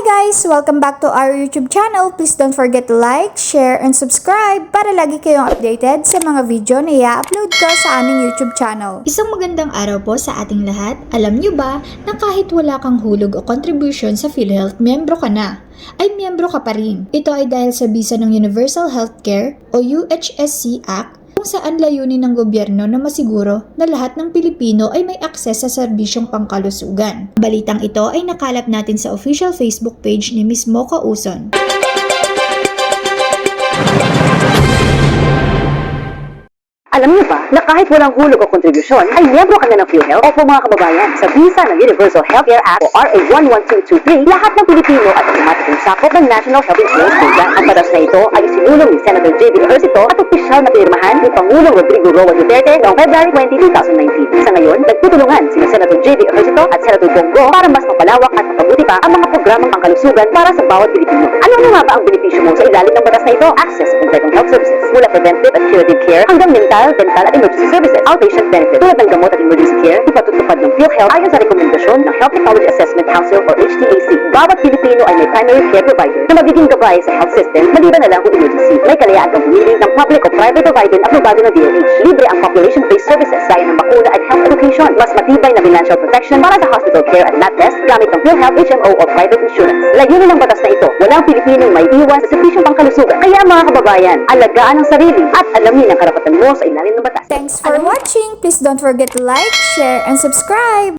guys! Welcome back to our YouTube channel. Please don't forget to like, share, and subscribe para lagi kayong updated sa mga video na i-upload ko sa aming YouTube channel. Isang magandang araw po sa ating lahat. Alam nyo ba na kahit wala kang hulog o contribution sa PhilHealth, miyembro ka na? Ay miyembro ka pa rin. Ito ay dahil sa bisa ng Universal Healthcare o UHSC Act kung saan layunin ng gobyerno na masiguro na lahat ng Pilipino ay may akses sa serbisyong pangkalusugan. Balitang ito ay nakalap natin sa official Facebook page ni Miss Mocha Uson. Alam niyo ba na kahit walang hulog o kontribusyon, ay miyembro ka na ng PhilHealth? Opo mga kababayan, sa visa ng Universal Healthcare Act o RA 11223, lahat ng Pilipino at automatic sakop ng National Health Insurance Program. Ang batas na ito ay sinulong ni Senator J.B. Ejercito at opisyal na pinirmahan ni Pangulong Rodrigo Roa Duterte noong February 20, 2019. Sa ngayon, nagtutulungan sina Senator J.B. Ejercito at Senator Bongo para mas mapalawak at mapabuti pa ang mga programang pangkalusugan para sa bawat Pilipino. Ano-ano nga ba ang benepisyo mo sa ilalim ng batas na ito? Access sa kompletong health services mula preventive at curative care hanggang mental, dental at emergency services, outpatient benefits tulad ng gamot at emergency care, ipatutupad ng PhilHealth ayon sa rekomendasyon ng Health Technology Assessment Council or HTAC. Bawat Pilipino ay may primary care provider na magiging gabay sa health system maliban na lang kung emergency. May kalayaan kang pumili ng public o private provider na aprobado ng DOH. Libre ang population-based services gaya ng bakuna at health education. Mas matibay na financial protection para sa hospital care at lab test gamit ng PhilHealth, HMO o private insurance. Layunin ng batas na ito, walang Pilipinong may iwan sa serbisyong pangkalusugan. Kaya mga kababayan, alagaan ang sarili at alamin ang karapatan mo sa ilalim ng batas. Thanks for watching! Please don't forget to like, share, and subscribe!